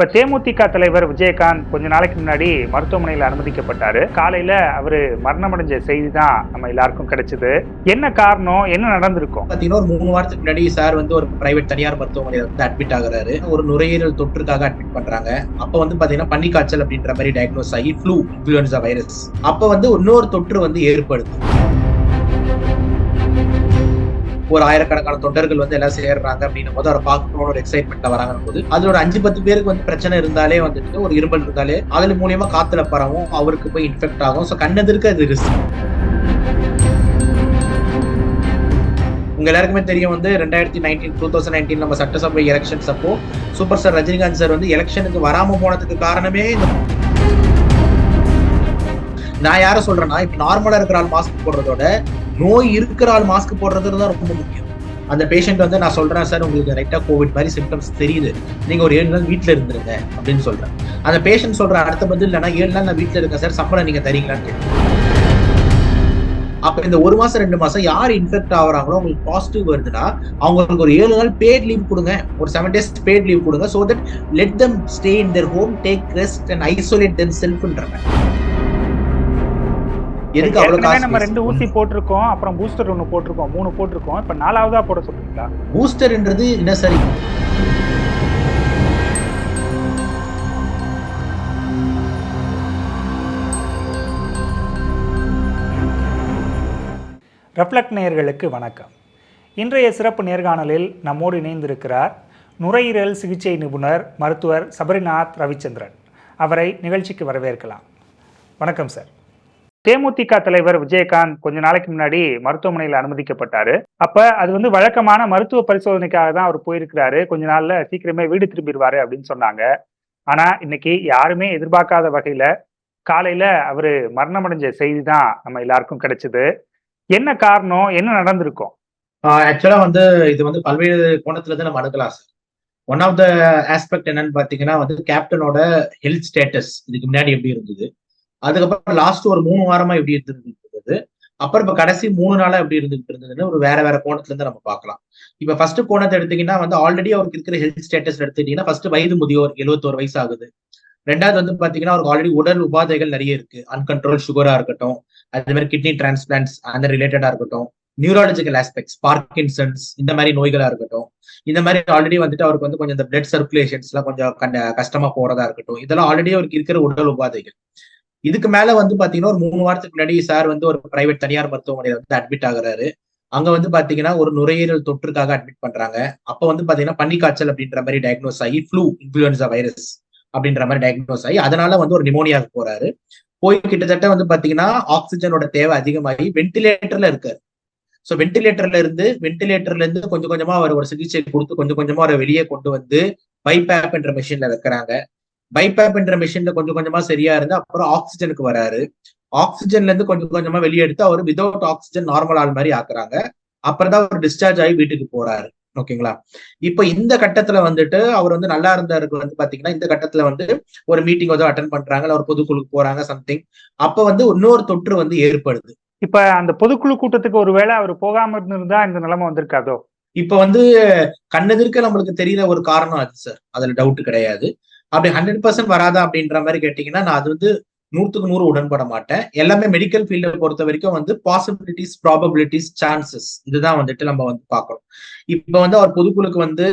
இப்ப தேமுதிக தலைவர் விஜயகாந்த் கொஞ்ச நாளைக்கு முன்னாடி மருத்துவமனையில் அனுமதிக்கப்பட்டாரு. காலையில அவரு மரணமடைஞ்ச செய்தி தான் நம்ம எல்லாருக்கும் கிடைச்சது. என்ன காரணம்? என்ன நடந்திருக்கும்? பாத்தீங்கன்னா ஒரு மூணு வாரத்துக்கு முன்னாடி சார் வந்து ஒரு பிரைவேட் தனியார் மருத்துவமனையில வந்து அட்மிட் ஆகிறாரு. ஒரு நுரையீரல் தொற்றுக்காக அட்மிட் பண்றாங்க. அப்ப வந்து பாத்தீங்கன்னா பன்னிக்காய்ச்சல் அப்படின்ற மாதிரி டயக்னோஸ் ஆகி ஃப்ளூ இன்ஃபுளுன்சா வைரஸ் அப்ப வந்து இன்னொரு தொற்று வந்து ஏற்படுது. ஒரு ஆயிரக்கணக்கான தொண்டர்கள் வந்து எல்லாம் சேர்றாங்க அப்படின்னும் போது அவரை பார்க்கணும்னு ஒரு எக்ஸைட்மெண்ட்ல வராங்க போது. அதுல ஒரு அஞ்சு பத்து பேருக்கு வந்து பிரச்சனை இருந்தாலே வந்துட்டு ஒரு இருமல் இருந்தாலே அதன் மூலியமா காத்துல பரவும் அவருக்கு போய் இன்ஃபெக்ட் ஆகும். ஸோ கண்ணெதிர்க்கு அது ரிஸ்க் உங்க எல்லாருக்குமே தெரியும் வந்து ரெண்டாயிரத்தி நைன்டீன் டூ தௌசண்ட் நைன்டீன் நம்ம சட்டசபை எலெக்ஷன்ஸ் அப்போ சூப்பர் ஸ்டார் ரஜினிகாந்த் சார் வந்து எலெக்ஷனுக்கு வராம போனதுக்கு காரணமே நான் யாரை சொல்றேன்னா இப்ப நார்மலா இருக்கிற ஆள் மாஸ்க் போடுறதோட நோய் இருக்கிற ஆள் மாஸ்க் போடுறது தான் ரொம்ப முக்கியம். அந்த பேஷண்ட் வந்து நான் சொல்றேன் சார் உங்களுக்கு ரைட்டா கோவிட் மாதிரி சிம்டம்ஸ் தெரியுது. நீங்க ஒரு ஏழு நாள் வீட்டுல இருந்துருங்க அப்படின்னு சொல்றேன். அந்த பேஷண்ட் சொல்ற அடுத்த பதில் இல்லைன்னா ஏழு நாள் நான் வீட்டுல இருக்கேன் சார். சம்பளம் நீங்க தரீங்களான்னு கேட்குறேன் அப்ப இந்த ஒரு மாசம் ரெண்டு மாசம் யார் இன்ஃபெக்ட் ஆகுறாங்களோ உங்களுக்கு பாசிட்டிவ் வருதுன்னா அவங்களுக்கு ஒரு ஏழு நாள் பேட் லீவ் கொடுங்க. ஒரு செவன் டேஸ் பேட் லீவ் கொடுங்க so that let them stay in their home take rest and isolate then செல்ஃப்ன்றாங்க எதுக்கு அவ்வளவு ஏற்கனவே நம்ம காசு ரெண்டு ஊசி போட்டிருக்கோம் அப்புறம் பூஸ்டர் ஒன்று போட்டிருக்கோம் மூணு போட்டிருக்கோம் இப்ப நாலாவதா போட சொல்றீங்களா? பூஸ்டர்ன்றது என்ன சரி? ரெஃப்ளெக்ட் நேயர்களுக்கு வணக்கம். இன்றைய சிறப்பு நேர்காணலில் நம்மோடு இணைந்திருக்கிறார் நுரையீரல் சிகிச்சை நிபுணர் மருத்துவர் சபரிநாத் ரவிச்சந்திரன். அவரை நிகழ்ச்சிக்கு வரவேற்கலாம். வணக்கம் சார். தேமுதிக தலைவர் விஜயகாந்த் கொஞ்ச நாளைக்கு முன்னாடி மருத்துவமனையில் அனுமதிக்கப்பட்டாரு. அப்ப அது வந்து வழக்கமான மருத்துவ பரிசோதனைக்காக தான் அவர் போயிருக்கிறாரு. கொஞ்ச நாள்ல சீக்கிரமே வீடு திரும்பிடுவாரு அப்படின்னு சொன்னாங்க. ஆனா இன்னைக்கு யாருமே எதிர்பார்க்காத வகையில காலையில அவரு மரணமடைஞ்ச செய்தி தான் நம்ம எல்லாருக்கும் கிடைச்சது. என்ன காரணம்? என்ன நடந்திருக்கும்? ஆக்சுவலா வந்து இது வந்து பல்வேறு கோணத்துல இருந்து நம்ம அணுகலாம் sir one of the aspect என்னன்னு பாத்தீங்கன்னா வந்து கேப்டனோட ஹெல்த் ஸ்டேட்டஸ் இதுக்கு முன்னாடி எப்படி இருந்தது? அதுக்கப்புறம் லாஸ்ட் ஒரு மூணு வாரமா எப்படி இருந்தது அப்புறம் இப்ப கடைசி மூணு நாளா எப்படி இருந்துட்டு இருந்ததுன்னு ஒரு வேற வேற கோணத்துல இருந்து நம்ம பார்க்கலாம். இப்ப ஃபர்ஸ்ட் கோணத்தை எடுத்தீங்கன்னா வந்து ஆல்ரெடி அவருக்கு இருக்கிற ஹெல்த் ஸ்டேட்டஸ் எடுத்துக்கிட்டீங்கன்னா ஃபர்ஸ்ட் வயது முதியோர் எழுபத்தோரு வயசு ஆகுது ரெண்டாவது வந்து பாத்தீங்கன்னா அவருக்கு ஆல்ரெடி உடல் உபாதைகள் நிறைய இருக்கு. அன்கண்ட்ரோல் சுகரா இருக்கட்டும் அதே மாதிரி கிட்னி டிரான்ஸ்பிளான்ஸ் அந்த ரிலேட்டடா இருக்கட்டும் நியூராலஜிக்கல் ஆஸ்பெக்ட்ஸ் பார்க்கின்சன்ஸ் இந்த மாதிரி நோய்களா இருக்கட்டும் இந்த மாதிரி ஆல்ரெடி வந்துட்டு அவருக்கு வந்து கொஞ்சம் இந்த பிளட் சர்க்குலேஷன்ஸ் எல்லாம் கொஞ்சம் கண்ட- கஷ்டமா போறதா இருக்கட்டும் இதெல்லாம் ஆல்ரெடி அவருக்கு இருக்கிற உடல் உபாதைகள். இதுக்கு மேல வந்து பாத்தீங்கன்னா ஒரு மூணு வாரத்துக்கு முன்னாடி சார் வந்து ஒரு பிரைவேட் தனியார் மருத்துவமனையில வந்து அட்மிட் ஆகுறாரு. அங்க வந்து பாத்தீங்கன்னா ஒரு நுரையீரல் தொற்றுக்காக அட்மிட் பண்றாங்க. அப்ப வந்து பாத்தீங்கன்னா பன்னிக்காய்ச்சல் அப்படின்ற மாதிரி டயக்னோஸ் ஆகி ஃப்ளூ இன்ஃபுளுன்சா வைரஸ் அப்படின்ற மாதிரி டயக்னோஸ் ஆகி அதனால வந்து ஒரு நிமோனியாவுக்கு போறாரு. போய் கிட்டத்தட்ட வந்து பாத்தீங்கன்னா ஆக்சிஜனோட தேவை அதிகமாகி வென்டிலேட்டர்ல இருக்காரு. ஸோ வென்டிலேட்டர்ல இருந்து வென்டிலேட்டர்ல இருந்து கொஞ்சம் கொஞ்சமா அவர் ஒரு சிகிச்சை கொடுத்து கொஞ்சம் கொஞ்சமா அவரை வெளியே கொண்டு வந்து பைபேப் என்ற மெஷின்ல வைக்கிறாங்க. பைபேப் என்ற மெஷின்ல கொஞ்சம் கொஞ்சமா சரியா இருந்து அப்புறம் ஆக்சிஜனுக்கு வராரு. ஆக்சிஜன்ல இருந்து கொஞ்சம் கொஞ்சமா வெளியே எடுத்து அவர் விதவுட் ஆக்சிஜன் நார்மல் ஆள் மாதிரி ஆக்குறாங்க. அப்புறம் தான் அவர் டிஸ்சார்ஜ் ஆகி வீட்டுக்கு போறாரு. ஓகேங்களா? இப்ப இந்த கட்டத்துல வந்துட்டு அவர் வந்து நல்லா இருந்தாருக்கு வந்து பாத்தீங்கன்னா இந்த கட்டத்துல வந்து ஒரு மீட்டிங் வந்து அட்டன் பண்றாங்க ஒரு பொதுக்குழுக்கு போறாங்க சம்திங் அப்ப வந்து இன்னொரு தொற்று வந்து ஏற்படுது. இப்ப அந்த பொதுக்குழு கூட்டத்துக்கு ஒருவேளை அவர் போகாம இருந்திருந்தா இந்த நிலைமை வந்திருக்காதோ? இப்ப வந்து கண்ணெதிர்க்க நம்மளுக்கு தெரியற ஒரு காரணம் அது சார் அதுல டவுட் கிடையாது. அப்படி ஹண்ட்ரட் பர்சன்ட் வராதா அப்படின்ற மாதிரி கேட்டீங்கன்னா நான் அது வந்து நூற்றுக்கு நூறு உடன்பட மாட்டேன். எல்லாமே மெடிக்கல் ஃபீல்டை பொறுத்த வரைக்கும் வந்து பாசிபிலிட்டிஸ் ப்ராபபிலிட்டிஸ் சான்சஸ் இதுதான் வந்துட்டு நம்ம வந்து பார்க்கணும். இப்ப வந்து அவர் பொதுக்குழுக்கு வந்து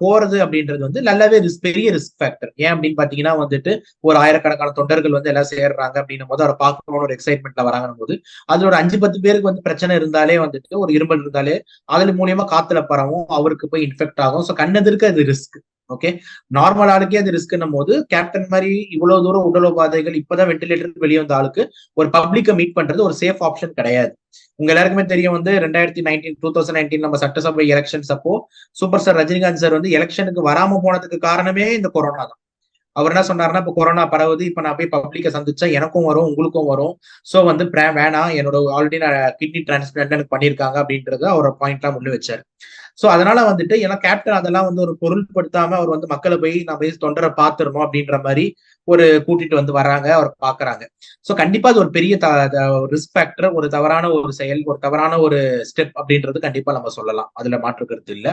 போறது அப்படின்றது வந்து நல்லாவே ரிஸ்க் பெரிய ரிஸ்க் ஃபேக்டர் ஏன் அப்படின்னு பாத்தீங்கன்னா வந்துட்டு ஒரு ஆயிரக்கணக்கான தொண்டர்கள் வந்து எல்லாம் சேர்றாங்க அப்படின்னும் போது அவரை பார்க்கணும்னு ஒரு எக்ஸைட்மெண்ட்ல வராங்கன்னு போது அதுல ஒரு அஞ்சு பத்து பேருக்கு வந்து பிரச்சனை இருந்தாலே வந்துட்டு ஒரு இருமல் இருந்தாலே அதுல மூலியமா காத்துல பரவும் அவருக்கு போய் இன்ஃபெக்ட் ஆகும். ஸோ கண்ணெதிர்க்கு அது ரிஸ்க் ஓகே நார்மல் ஆளுக்கே அது ரிஸ்க்னும் போது கேப்டன் மாதிரி இவ்வளவு தூரம் உடல் உபாதைகள் இப்பதான் வெண்டிலேட்டர் வெளியே வந்த ஆளுக்கு ஒரு பப்ளிக்கை மீட் பண்றது ஒரு சேஃப் ஆப்ஷன் கிடையாது. உங்க எல்லாருக்குமே தெரியும் வந்து ரெண்டாயிரத்தி நைன்டீன் டூ தௌசண்ட் நைன்டீன் நம்ம சட்டசபை எலெக்ஷன்ஸ் அப்போ சூப்பர் ஸ்டார் ரஜினிகாந்த் சார் வந்து எலெக்ஷனுக்கு வராம போனதுக்கு காரணமே இந்த கொரோனா தான். அவர் என்ன சொன்னாருன்னா இப்ப கொரோனா பரவுது இப்ப நான் போய் பப்ளிக்கை சந்திச்சா எனக்கும் வரும் உங்களுக்கும் வரும். சோ வந்து வேணாம் என்னோட ஆல்ரெடி நான் கிட்னி டிரான்ஸ்பிளான்ட் எனக்கு பண்ணியிருக்காங்க அப்படின்றத அவர் பாயிண்ட்லாம் முன்னு வச்சார். சோ அதனால வந்துட்டு ஏன்னா கேப்டன் அதெல்லாம் வந்து ஒரு பொருள்படுத்தாம அவர் வந்து மக்களை போய் நான் போய் தொண்டரை பாத்துறணும் அப்படின்ற மாதிரி ஒரு கூட்டிட்டு வந்து வர்றாங்க அவர் பாக்குறாங்க சோ கண்டிப்பா அது ஒரு பெரிய ரிஸ்க் ஃபேக்டர் ஒரு தவறான ஒரு செயல் ஒரு தவறான ஒரு ஸ்டெப் அப்படின்றது கண்டிப்பா நம்ம சொல்லலாம். அதுல மாற்று கருத்து இல்ல.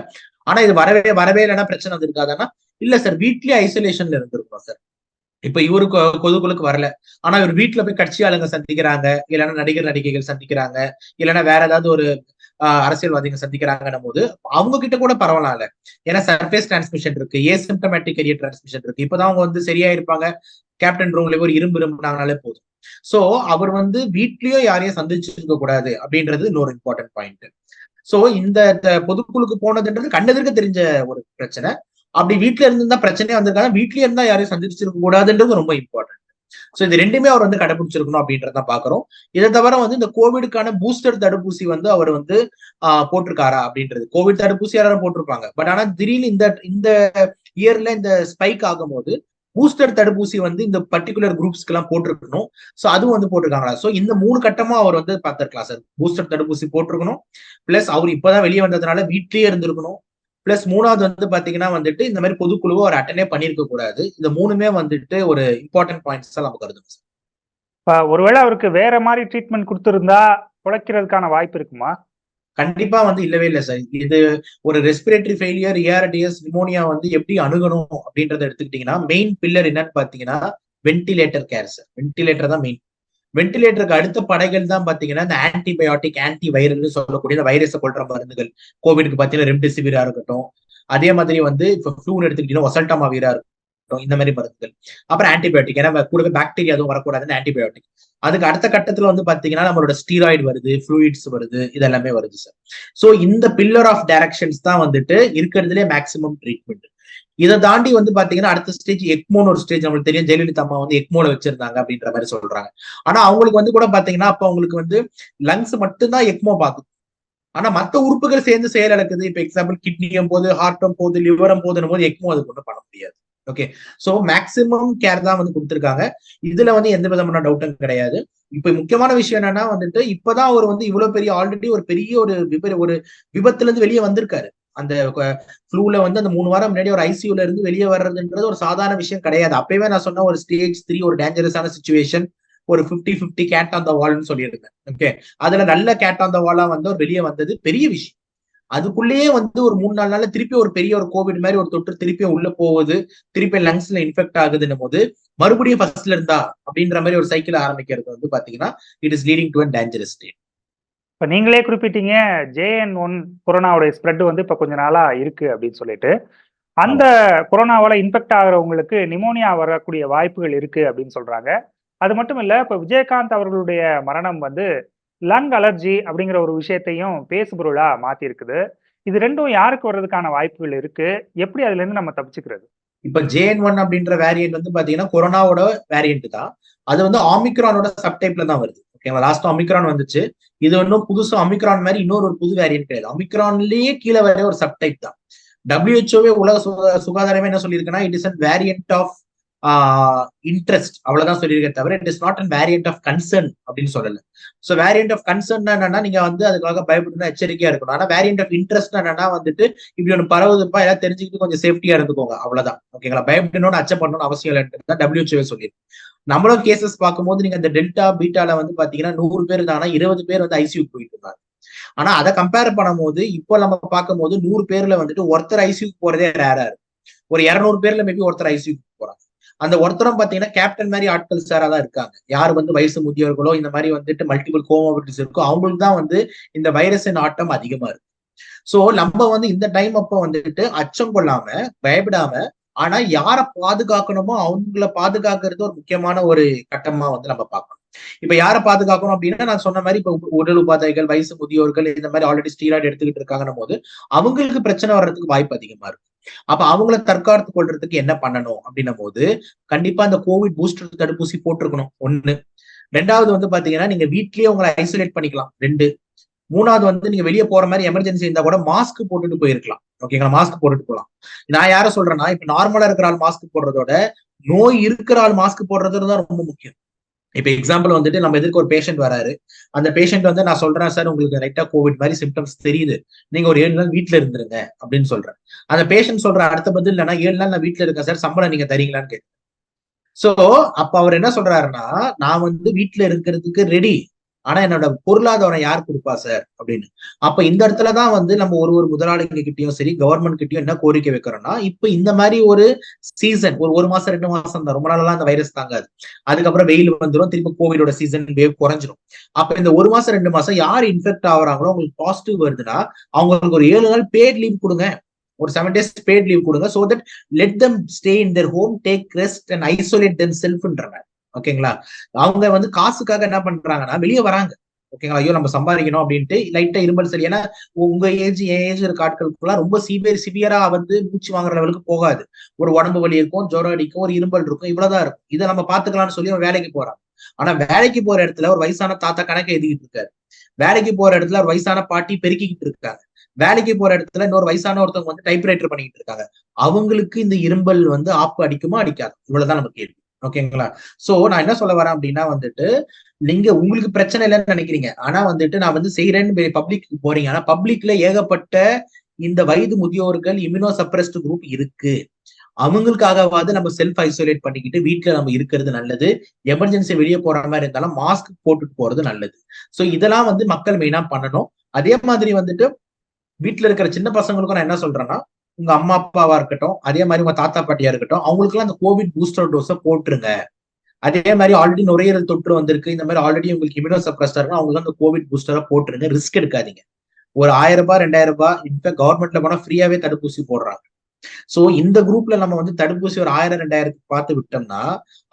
ஆனா இது வரவே வரவே இல்லைன்னா பிரச்சனை வந்திருக்காதுன்னா இல்ல சார் வீட்லயே ஐசோலேஷன்ல இருந்திருக்கோம் சார் இப்ப இவரு கொ- வரல. ஆனா இவர் வீட்டுல போய் கட்சி ஆளுங்க சந்திக்கிறாங்க இல்லைன்னா நடிகர் நடிகைகள் சந்திக்கிறாங்க இல்லைன்னா வேற ஏதாவது ஒரு அரசியல்வாதிங்க சந்திக்கிறாங்கன்னும் போது அவங்க கிட்ட கூட பரவாயில்ல ஏன்னா சர்ஃபேஸ் டிரான்ஸ்மிஷன் இருக்கு ஏசிம்டமேட்டிக் கரியர் டிரான்ஸ்மிஷன் இருக்கு. இப்பதான் அவங்க வந்து சரியா இருப்பாங்க கேப்டன் ரூம்ல ஒரு இரும்பு இரும்புனாங்கனாலே போதும். சோ அவர் வந்து வீட்லயோ யாரையும் சந்திச்சிருக்க கூடாது அப்படின்றது இன்னொரு இம்பார்ட்டன்ட் பாயிண்ட் சோ இந்த பொதுக்குழுக்கு போனதுன்றது கண்டதற்கு தெரிஞ்ச ஒரு பிரச்சனை. அப்படி வீட்டுல இருந்திருந்தா பிரச்சனையே வந்திருக்காங்க வீட்லயே இருந்தா யாரையும் சந்திச்சிருக்க கூடாதுன்றது ரொம்ப இம்பார்ட்டன்ட் ஸோ இது ரெண்டுமே அவர் வந்து கடைபிடிச்சிருக்கணும் அப்படின்றத பாக்குறோம் இதை தவிர வந்து இந்த கோவிடுக்கான பூஸ்டர் தடுப்பூசி வந்து அவர் வந்து ஆஹ், போட்டிருக்காரா அப்படின்றது. கோவிட் தடுப்பூசி யாரும் போட்டிருப்பாங்க. பட் ஆனா திடீர்னு இந்த இந்த இயர்ல இந்த ஸ்பைக் ஆகும்போது பூஸ்டர் தடுப்பூசி வந்து இந்த பர்டிகுலர் குரூப்ஸ்க்கு எல்லாம் போட்டிருக்கணும். சோ அதுவும் வந்து போட்டிருக்காங்களா? சோ இந்த மூணு கட்டமா அவர் வந்து பார்த்திருக்கலாம் சார் பூஸ்டர் தடுப்பூசி போட்டிருக்கணும். பிளஸ் அவர் இப்பதான் வெளியே வந்ததுனால வீட்லயே இருந்திருக்கணும். பிளஸ் மூணாவது வந்து பாத்தீங்கன்னா வந்துட்டு இந்த மாதிரி பொதுக்குழுவை அவர் அட்டனே பண்ணியிருக்க கூடாது. இந்த மூணுமே வந்துட்டு ஒரு இம்பார்ட்டன்ட் பாயிண்ட்ஸ் தான் நம்ம கருதுங்க சார். இப்போ ஒருவேளை அவருக்கு வேற மாதிரி ட்ரீட்மெண்ட் கொடுத்துருந்தா பிழைக்கிறதுக்கான வாய்ப்பு இருக்குமா? கண்டிப்பா வந்து இல்லவே இல்லை சார். இது ஒரு ரெஸ்பிரேட்டரி ஃபெயிலியர் ஏஆர்டிஎஸ் நிமோனியா வந்து எப்படி அணுகணும் அப்படின்றத எடுத்துக்கிட்டீங்கன்னா மெயின் பில்லர் என்னன்னு பாத்தீங்கன்னா வென்டிலேட்டர் கேர் சார். வென்டிலேட்டர் தான் மெயின் வென்டிலேட்டருக்கு அடுத்த படைகள் தான் பாத்தீங்கன்னா இந்த ஆன்டிபயோட்டிக் ஆன்டி வைரல்னு சொல்லக்கூடிய இந்த வைரஸை கொள்ற மருந்துகள். கோவிட்க்கு பாத்தீங்கன்னா ரெம்டெசிவிரா இருக்கட்டும். அதே மாதிரி வந்து இப்போ ஃப்ளூன்னு எடுத்துக்கிட்டீங்கன்னா ஒசல்டாமாவீரா இருக்கட்டும். இந்த மாதிரி மருந்துகள். அப்புறம் ஆன்டிபயோட்டிக் ஏன்னா கூடவே பாக்டீரியா எதுவும் வரக்கூடாதுன்னு ஆன்டிபயோட்டிக் அதுக்கு அடுத்த கட்டத்துல வந்து பாத்தீங்கன்னா நம்மளோட ஸ்டீராய்டு வருது ஃப்ளூயிட்ஸ் வருது இதெல்லாமே வருது சார் ஸோ இந்த பில்லர் ஆஃப் டைரக்ஷன்ஸ் தான் வந்துட்டு இருக்கிறதுலே மேக்ஸிமம் ட்ரீட்மெண்ட் இதை தாண்டி வந்து பாத்தீங்கன்னா அடுத்த ஸ்டேஜ் எக்மோன்னு ஒரு ஸ்டேஜ் நம்மளுக்கு தெரியும். ஜெயலலிதா அம்மா வந்து எக்மோல வச்சிருந்தாங்க அப்படின்ற மாதிரி சொல்றாங்க. ஆனா அவங்களுக்கு வந்து கூட பாத்தீங்கன்னா அப்ப அவங்களுக்கு வந்து லங்ஸ் மட்டும்தான் எக்மோ பாக்குது. ஆனா மத்த உறுப்புகள் சேர்ந்து செயலிழக்குது இப்ப எக்ஸாம்பிள் கிட்னியும் போது ஹார்ட்டும் போது லிவரும் போதுன்னு போது எக்மோ அது ஒன்றும் பண்ண முடியாது. ஓகே சோ மேக்சிமம் கேர் தான் வந்து கொடுத்துருக்காங்க. இதுல வந்து எந்த விதமான டவுட்டும் கிடையாது. இப்ப முக்கியமான விஷயம் என்னன்னா வந்துட்டு இப்பதான் அவர் வந்து இவ்வளவு பெரிய ஆல்ரெடி ஒரு பெரிய ஒரு விப ஒரு விபத்துல இருந்து வெளியே வந்திருக்காரு. அந்த ஃப்ளூல வந்து அந்த மூணு வாரம் முன்னாடி ஒரு ஐசியூல இருந்து வெளியே வர்றதுன்றது ஒரு சாதாரண விஷயம் கிடையாது. அப்பவே நான் சொன்ன ஒரு ஸ்டேஜ் த்ரீ ஒரு டேஞ்சரஸான சுச்சுவேஷன் ஒரு 50 50 கேட் ஆன் த வால்னு சொல்லியிருந்தேன். ஓகே அதுல நல்ல கேட் ஆன் த வாலா வந்து ஒரு வெளியே வந்தது பெரிய விஷயம். அதுக்குள்ளேயே வந்து ஒரு மூணு நாலு நாள்ல திருப்பி ஒரு பெரிய ஒரு கோவிட் மாதிரி ஒரு தொற்று திருப்பியும் உள்ள போகுது. திருப்பி லங்ஸ்ல இன்ஃபெக்ட் ஆகுதுன்னும் போது மறுபடியும் ஃபர்ஸ்ட்ல இருந்தா அப்படின்ற மாதிரி ஒரு சைக்கிள் ஆரம்பிக்கிறது வந்து பாத்தீங்கன்னா it is leading to an dangerous state இப்போ நீங்களே குறிப்பிட்டீங்க ஜேஎன் ஒன் கொரோனாவுடைய ஸ்ப்ரெட் வந்து இப்போ கொஞ்ச நாளா இருக்கு அப்படின்னு சொல்லிட்டு. அந்த கொரோனாவால இன்ஃபெக்ட் ஆகிறவங்களுக்கு நிமோனியா வரக்கூடிய வாய்ப்புகள் இருக்கு அப்படின்னு சொல்றாங்க. அது மட்டும் இல்ல இப்போ விஜயகாந்த் அவர்களுடைய மரணம் வந்து லங் அலர்ஜி அப்படிங்கிற ஒரு விஷயத்தையும் பேசுபொருளா மாத்தி இருக்குது இது ரெண்டும் யாருக்கு வர்றதுக்கான வாய்ப்புகள் இருக்கு? எப்படி அதுல இருந்து நம்ம தப்பிச்சுக்கிறது? இப்ப ஜேஎன் ஒன் அப்படின்ற வேரியன்ட் வந்து பாத்தீங்கன்னா கொரோனாவோட வேரியன்ட் தான். அது வந்து ஆமிக்ரானோட சப்டைப்ல தான் வருது. ஓகேங்களா லாஸ்ட் அமிக்ரான் வந்துச்சு. இது ஒன்றும் புதுசு அமிக்ரான் மாதிரி இன்னொரு ஒரு புது வேரியன்ட் கிடையாது. அமிக்ரான்லயே கீழே வர ஒரு சப்டைப் தான். டபிள்யூஹெச்ஓவே உலக சுகாதாரமே என்ன சொல்லியிருக்குன்னா it is an variant of interest அவ்வளவுதான் சொல்லியிருக்கே தவிர it is not an variant of concern அப்படின்னு சொல்லல. சோ வேரியன்ட் ஆஃப் கன்சர்ன் என்னன்னா நீங்க வந்து அதுக்காக பயப்படணும் எச்சரிக்கையா இருக்கணும். ஆனா வேரியன்ட் ஆஃப் இன்ட்ரெஸ்ட் என்னன்னா வந்துட்டு இப்படி ஒன்று பரவுதுப்பா எல்லாம் தெரிஞ்சுக்கிட்டு கொஞ்சம் சேஃப்டியா இருந்துக்கோங்க. அவ்வளவுதான். ஓகேங்களா பயப்படணும்னு அச்சம் பண்ணணும்னு அவசியம் இல்லைன்றது தான் டபிள்யூஹெச்ஓ சொல்லியிருக்கு. நம்மளும் கேசஸ் பார்க்கும்போது நீங்க இந்த டெல்டா பீட்டால வந்து பாத்தீங்கன்னா நூறு பேர் இருந்தாங்கன்னா இருபது பேர் வந்து ஐசியூ போயிட்டு இருந்தாங்க. ஆனா அதை கம்பேர் பண்ணும்போது இப்போ நம்ம பார்க்கும்போது நூறு பேர்ல வந்துட்டு ஒருத்தர் ஐசியூக்கு போறதே ரேரா இருக்கு ஒரு இரநூறு பேர்ல மேபி ஒருத்தர் ஐசியூக்கு போறாங்க அந்த ஒருத்தரும் பாத்தீங்கன்னா கேப்டன் மாதிரி ஆட்கள் சாரா தான் இருக்காங்க. யார் வந்து வயசு முதியவர்களோ இந்த மாதிரி வந்துட்டு மல்டிபிள் கோமோபிலிட்டிஸ் இருக்கோ அவங்களுக்கு தான் வந்து இந்த வைரஸின் ஆட்டம் அதிகமா இருக்கு. சோ நம்ம வந்து இந்த டைம் அப்ப வந்துட்டு அச்சம் கொள்ளாம பயப்படாம ஆனா யார பாதுகாக்கணுமோ அவங்கள பாதுகாக்கிறது ஒரு முக்கியமான ஒரு கட்டமா வந்து நம்ம பார்க்கணும். இப்ப யார பாதுகாக்கணும் அப்படின்னா நான் சொன்ன மாதிரி இப்ப உடல் உபாதைகள் வயசு முதியோர்கள் இந்த மாதிரி ஆல்ரெடி ஸ்டீராய்டு எடுத்துக்கிட்டு இருக்காங்கன்னும் போது அவங்களுக்கு பிரச்சனை வர்றதுக்கு வாய்ப்பு அதிகமா இருக்கு. அப்ப அவங்கள தற்காத்து கொள்றதுக்கு என்ன பண்ணணும் அப்படின்னும் போது கண்டிப்பா அந்த கோவிட் பூஸ்டர் தடுப்பூசி போட்டிருக்கணும். ஒண்ணு. ரெண்டாவது வந்து பாத்தீங்கன்னா நீங்க வீட்லயே உங்களை ஐசோலேட் பண்ணிக்கலாம். ரெண்டு மூணாவது வந்து நீங்க வெளியே போற மாதிரி எமர்ஜென்சி இருந்தா கூட மாஸ்க் போட்டுட்டு போயிருக்கலாம். ஓகேங்களா மாஸ்க் போட்டுட்டு போகலாம் நான் யார சொல்றேன்னா இப்ப நார்மலா இருக்கிற ஆள் மாஸ்க் போடுறதோட நோய் இருக்கிற ஆள் மாஸ்க் போடுறது தான் ரொம்ப முக்கியம். இப்ப எக்ஸாம்பிள் வந்துட்டு நம்ம எதிர்க்க ஒரு பேஷண்ட் வராரு. அந்த பேஷண்ட் வந்து நான் சொல்றேன் சார் உங்களுக்கு லைட்டா கோவிட் மாதிரி சிம்டம்ஸ் தெரியுது. நீங்க ஒரு ஏழு நாள் வீட்டுல இருந்துருங்க அப்படின்னு சொல்றேன். அந்த பேஷண்ட் சொல்ற அடுத்த பதில் இல்லைன்னா ஏழு நாள் நான் வீட்டுல இருக்கேன் சார். சம்பளம் நீங்க தரீங்களான்னு கேட்கு சோ அப்ப அவர் என்ன சொல்றாருன்னா நான் வந்து வீட்டுல இருக்கிறதுக்கு ரெடி ஆனா என்னோட பொருளாதாரம் யார் கொடுப்பா சார் அப்படின்னு. அப்ப இந்த இடத்துலதான் வந்து நம்ம ஒரு ஒரு முதலாளிங்க கிட்டயும் சரி கவர்மெண்ட் கிட்டயும் என்ன கோரிக்கை வைக்கிறோம்னா இப்ப இந்த மாதிரி ஒரு சீசன் ஒரு ஒரு மாசம் ரெண்டு மாசம் தான். ரொம்ப நாளெல்லாம் அந்த வைரஸ் தாங்காது. அதுக்கப்புறம் வெயில் வந்துடும் திரும்ப கோவிடோட சீசன் வேவ் குறைஞ்சிரும். அப்ப இந்த ஒரு மாசம் ரெண்டு மாசம் யார் இன்ஃபெக்ட் ஆகுறாங்களோ உங்களுக்கு பாசிட்டிவ் வருதுன்னா அவங்களுக்கு ஒரு ஏழு நாள் பேட் லீவ் கொடுங்க. ஒரு செவன் டேஸ் பேட் லீவ் கொடுங்க. So that let them stay in their home take rest and isolate them செல்ஃப்ன்றாங்க ஓகேங்களா? அவங்க வந்து காசுக்காக என்ன பண்றாங்கன்னா வெளியே வராங்க. ஓகேங்களா? ஐயோ நம்ம சம்பாதிக்கணும் அப்படின்ட்டு லைட்டா இரும்பல் சரி ஏன்னா உங்க ஏஜ் என் ஏஜ் இருக்க ஆட்களுக்குலாம் ரொம்ப சிவியர் சிவியரா வந்து மூச்சு வாங்குற லெவலுக்கு போகாது. ஒரு உடம்பு வலி இருக்கும் ஜுரம் அடிக்கும் ஒரு இரும்பல் இருக்கும் இவ்வளவுதான் இருக்கும். இதை நம்ம பாத்துக்கலாம்னு சொல்லி அவன் வேலைக்கு போறான். ஆனா வேலைக்கு போற இடத்துல ஒரு வயசான தாத்தா கணக்கு எழுதிக்கிட்டு இருக்காரு. வேலைக்கு போற இடத்துல ஒரு வயசான பாட்டி பெருக்கிக்கிட்டு இருக்காங்க. வேலைக்கு போற இடத்துல இன்னொரு வயசான ஒருத்தவங்க வந்து டைப்ரைட்டர் பண்ணிக்கிட்டு இருக்காங்க. அவங்களுக்கு இந்த இரும்பல் வந்து ஆப்பு அடிக்குமா அடிக்காது? இவ்வளவுதான் நம்ம கேள்வி. ஓகேங்களா சோ நான் என்ன சொல்ல வரேன் அப்படின்னா வந்துட்டு நீங்க உங்களுக்கு பிரச்சனை இல்லைன்னு நினைக்கிறீங்க. ஆனா வந்துட்டு நான் வந்து செய்யறேன்னு பப்ளிக் போறீங்க. ஆனா பப்ளிக்ல ஏகப்பட்ட இந்த வயது முதியோர்கள் இம்யூனோ சப்ரஸ்ட் குரூப் இருக்கு. அவங்களுக்காகவாது நம்ம செல்ஃப் ஐசோலேட் பண்ணிக்கிட்டு வீட்டுல நம்ம இருக்கிறது நல்லது. எமர்ஜென்சி வெளியே போற மாதிரி இருந்தாலும் மாஸ்க் போட்டுட்டு போறது நல்லது. சோ இதெல்லாம் வந்து மக்கள் மெயினா பண்ணணும். அதே மாதிரி வந்துட்டு வீட்டுல இருக்கிற சின்ன பசங்களுக்கும் நான் என்ன சொல்றேன்னா உங்க அம்மா அப்பாவா இருக்கட்டும் அதே மாதிரி உங்க தாத்தா பாட்டியா இருக்கட்டும் அவங்களுக்குலாம் அந்த கோவிட் பூஸ்டர் டோஸை போட்டுருங்க. அதே மாதிரி ஆல்ரெடி நுரையீரல் தொற்று வந்திருக்கு இந்த மாதிரி ஆல்ரெடி உங்களுக்கு இம்யூனோ சப்ரஸ்டா இருக்கு அவங்களுக்கு அந்த கோவிட் பூஸ்டரை போட்டுருங்க ரிஸ்க் எடுக்காதீங்க. ஒரு ஆயிரம் ரூபாய் ரெண்டாயிரம் ரூபாய் இன்ஃபேக்ட் கவர்மெண்ட்ல போனா ஃப்ரீயாவே தடுப்பூசி போடுறாங்க. சோ இந்த குரூப்ல நம்ம வந்து தடுப்பூசி ஒரு ஆயிரம் ரெண்டாயிரத்துக்கு பார்த்து விட்டோம்னா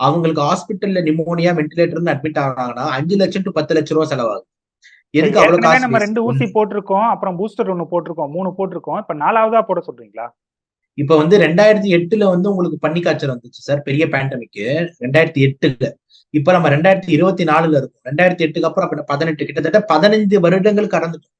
அவங்களுக்கு ஹாஸ்பிட்டல்ல நிமோனியா வென்டிலேட்டர்னு அட்மிட் ஆனாங்கன்னா அஞ்சு லட்சம் டு பத்து லட்சம் ரூபா செலவாகும். எதுக்கு அவ்வளவு காசு நம்ம ரெண்டு ஊசி? போட்டிருக்கோம் அப்புறம் பூஸ்டர் ஒன்னு போட்டிருக்கோம் மூணு போட்டிருக்கோம் இப்ப நாலாவதா போட சொல்றீங்களா? இப்ப வந்து ரெண்டாயிரத்தி எட்டுல வந்து உங்களுக்கு பன்னி காய்ச்சல் வந்துச்சு சார் பெரிய பேண்டமிக் ரெண்டாயிரத்தி எட்டுல. இப்ப நம்ம ரெண்டாயிரத்தி இருபத்தி நாலுல இருக்கும். ரெண்டாயிரத்தி எட்டுக்கு அப்புறம் அப்ப பதினெட்டு கிட்டத்தட்ட பதினைந்து வருடங்கள் கடந்துட்டோம்.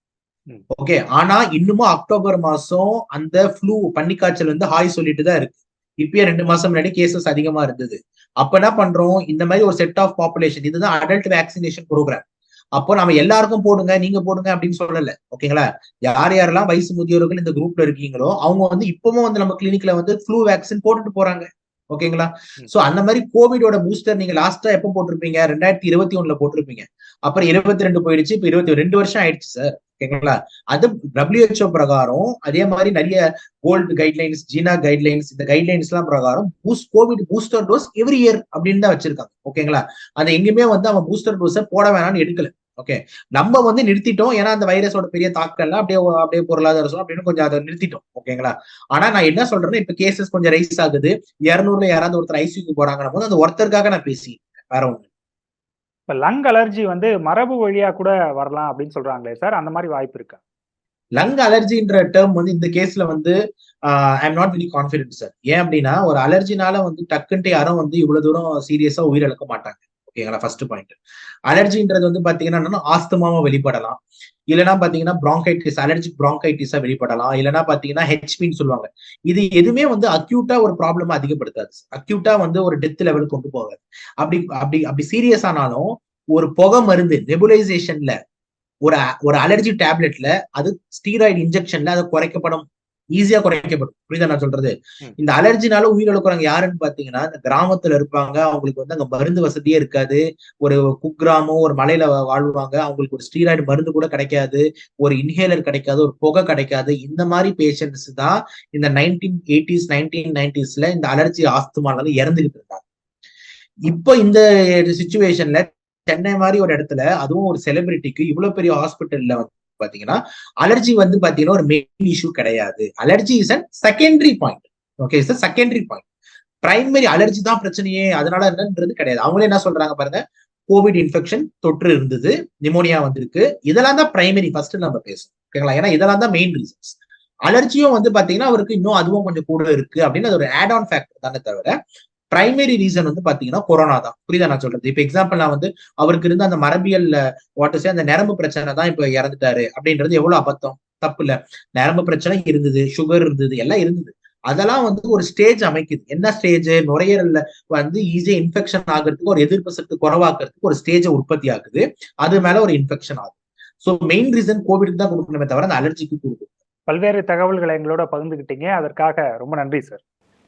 ஓகே ஆனா இன்னுமும் அக்டோபர் மாசம் அந்த ஃப்ளூ பன்னிக்காய்ச்சல் வந்து ஹாய் சொல்லிட்டு தான் இருக்கு. இப்பயே ரெண்டு மாசம் முன்னாடி கேசஸ் அதிகமா இருந்தது. அப்ப என்ன பண்றோம்? இந்த மாதிரி ஒரு செட் ஆஃப் பாப்புலேஷன் இதுதான் அடல்ட் வேக்சினேஷன் ப்ரோக்ராம் அப்போ நம்ம எல்லாருக்கும் போடுங்க நீங்க போடுங்க அப்படின்னு சொல்லல. ஓகேங்களா? யார் யாரெல்லாம் வயசு முதியோர்கள் இந்த குரூப்ல இருக்கீங்களோ அவங்க வந்து இப்பவும் வந்து நம்ம கிளினிக்ல வந்து ஃப்ளூ வேக்சின் போட்டுட்டு போறாங்க. ஓகேங்களா. சோ அந்த மாதிரி கோவிடோட பூஸ்டர் நீங்க லாஸ்டா எப்ப போட்டிருப்பீங்க? ரெண்டாயிரத்தி இருபத்தி ஒண்ணுல போட்டிருப்பீங்க. அப்புறம் இருபத்தி ரெண்டு போயிடுச்சு இப்ப இருபத்தி ரெண்டு வருஷம் ஆயிடுச்சு சார் ஓகேங்களா? அது WHO பிரகாரம் அதே மாதிரி நிறைய கோல்டு கைட்லைன்ஸ் ஜீனா கைட்லைன்ஸ் இந்த கைட்லைன்ஸ் எல்லாம் பிரகாரம் boost COVID booster dose every year அப்படின்னு தான் வச்சிருக்காங்க. ஓகேங்களா? அது எங்கேயுமே வந்து அவன் பூஸ்டர் டோஸை போட வேணாம்னு எடுக்கல. ஓகே நம்ம வந்து நிறுத்திட்டோம். ஏன்னா அந்த வைரஸோட பெரிய தாக்கம்லாம் அப்படியே அப்படியே பொருளாதாரம் அப்படின்னு கொஞ்சம் அதை நிறுத்திட்டோம். ஓகேங்களா ஆனா நான் என்ன சொல்றேன்னா இப்ப கேசஸ் கொஞ்சம் ரைஸ் ஆகுது. இருநூறுல யாராவது ஒருத்தர் ஐசியூக்கு போறாங்கன்னு போது அந்த ஒருத்தருக்காக நான் பேசி வேற ஒண்ணு இப்ப லங் அலர்ஜி வந்து மரபு வழியா கூட வரலாம் அப்படின்னு சொல்றாங்களே சார் அந்த மாதிரி வாய்ப்பு இருக்கா? லங் அலர்ஜின்ற டேர்ம் வந்து இந்த கேஸ்ல வந்து I am not very confident sir ஏன் அப்படின்னா ஒரு அலர்ஜினால வந்து டக்குன்ட்டு யாரும் வந்து இவ்வளவு தூரம் சீரியஸா உயிரிழக்க மாட்டாங்க. ஓகேங்களா ஃபர்ஸ்ட் பாயிண்ட் அலர்ஜின்றது வந்து பாத்தீங்கன்னா என்னன்னா ஆஸ்துமாவா வெளிப்படலாம். இல்லைன்னா பாத்தீங்கன்னா பிராங்கைட்டிஸ் அலர்ஜிக் பிராங்கைட்டிஸா வெளிப்படலாம். இல்லைன்னா பாத்தீங்கன்னா ஹெச்பின்னு சொல்லுவாங்க. இது எதுவுமே வந்து அக்யூட்டா ஒரு ப்ராப்ளம் அதிகப்படுத்தாது. அக்யூட்டா வந்து ஒரு டெத் லெவலுக்கு கொண்டு போகாது. அப்படி அப்படி அப்படி சீரியஸ் ஆனாலும் ஒரு புகை மருந்து நெபுலைசேஷன்ல ஒரு ஒரு அலர்ஜி டேப்லெட்ல அது ஸ்டீராய்டு இன்ஜெக்ஷன்ல அது குறைக்கப்படும். ஈஸியா குறைக்கப்படும். புரியுதா நான் சொல்றது. இந்த அலர்ஜினால உயிரிழக்கிறவங்க யாருன்னு பாத்தீங்கன்னா இந்த கிராமத்துல இருப்பாங்க. அவங்களுக்கு வந்து அங்க மருந்து வசதியே இருக்காது. ஒரு குக்கிராமம் ஒரு மலையில வாழ்வாங்க. அவங்களுக்கு ஒரு ஸ்டீராய்டு மருந்து கூட கிடைக்காது. ஒரு இன்ஹேலர் கிடைக்காது. ஒரு புகை கிடைக்காது. இந்த மாதிரி பேஷண்ட்ஸ் தான் இந்த நைன்டீன் எயிட்டிஸ் நைன்டீன் நைன்டிஸ்ல இந்த அலர்ஜி ஆஸ்துமால இறந்துகிட்டு இருந்தாங்க இப்போ இந்த சுச்சுவேஷன்ல சென்னை மாதிரி ஒரு இடத்துல அதுவும் ஒரு செலிபிரிட்டிக்கு இவ்வளவு பெரிய ஹாஸ்பிட்டல்ல வந்து பாத்தீங்கன்னா அலர்ஜி வந்து பாத்தீங்கன்னா ஒரு மெயின் இஷ்யூ கிடையாது. Allergy is and secondary point okay is secondary point primary allergy தான் பிரச்சனையே அதனால என்னன்றது கிடையாது. அவங்களே என்ன சொல்றாங்க பாருங்க கோவிட் இன்ஃபெக்ஷன் தொற்று இருந்தது நிமோனியா வந்திருக்கு. இதெல்லாம் தான் பிரைமரி ஃபர்ஸ்ட் நம்ம பேசணும் ஓகேங்களா ஏன்னா இதெல்லாம் தான் மெயின் ரீசன்ஸ் அலர்ஜியும் வந்து பாத்தீங்கன்னா அவருக்கு இன்னும் அதுவும் கொஞ்சம் கூட இருக்கு அப்படின்னு அது ஒரு ஆட் ஆன் ஃபேக்டர் தானே தவிர பிரைமரி ரீசன் வந்து பாத்தீங்கன்னா கொரோனா தான். புரியுதா நான் சொல்றது? இப்ப எக்ஸாம்பிள் நான் வந்து அவருக்கு இருந்த அந்த மரபியல் வாட்டர்ஸே அந்த நரம்பு பிரச்சனை தான் இப்ப இறந்துட்டாரு. அப்படின்றது எவ்வளவு அபத்தம்? தப்பு இல்ல. நரம்பு பிரச்சனை இருந்தது சுகர் இருந்தது எல்லாம் இருந்தது. அதெல்லாம் வந்து ஒரு ஸ்டேஜ் அமைக்குது. என்ன ஸ்டேஜ் நுரையீரல்ல வந்து ஈஸியா இன்ஃபெக்ஷன் ஆகுறதுக்கு ஒரு எதிர்ப்பு சக்தி குறவாக்குறதுக்கு ஒரு ஸ்டேஜை உற்பத்தி ஆகுது. அது மேல ஒரு இன்ஃபெக்ஷன் ஆகுது. ஸோ மெயின் ரீசன் கோவிட் தான் கொடுக்கணுமே தவிர அந்த அலர்ஜிக்கு கொடுக்கும் பல்வேறு தகவல்களை எங்களோட பகிர்ந்துக்கிட்டீங்க அதற்காக ரொம்ப நன்றி சார்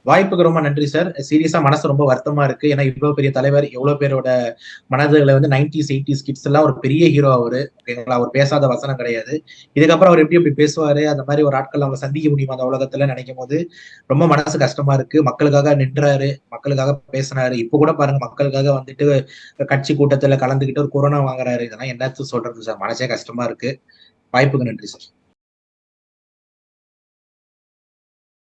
வாய்ப்புக்கு ரொம்ப நன்றி சார் சீரியஸா மனசு ரொம்ப வருத்தமா இருக்கு. ஏன்னா இவ்வளவு பெரிய தலைவர் எவ்வளவு பேரோட மனதுகளை வந்து நைன்டிஸ் எயிட்டிஸ் கிட்ஸ் எல்லாம் ஒரு பெரிய ஹீரோ அவரு. ஓகேங்களா அவர் பேசாத வசனம் கிடையாது. இதுக்கப்புறம் அவர் எப்படி எப்படி பேசுவாரு? அந்த மாதிரி ஒரு ஆட்கள் அவங்க சந்திக்க முடியுமா அந்த உலகத்துல நினைக்கும் போது? ரொம்ப மனசு கஷ்டமா இருக்கு. மக்களுக்காக நின்றாரு. மக்களுக்காக பேசினாரு. இப்ப கூட பாருங்க மக்களுக்காக வந்துட்டு கட்சி கூட்டத்துல கலந்துக்கிட்டு ஒரு கொரோனா வாங்குறாரு. இதெல்லாம் என்னத்து சொல்றது சார் மனசே கஷ்டமா இருக்கு. வாய்ப்புக்கு நன்றி சார்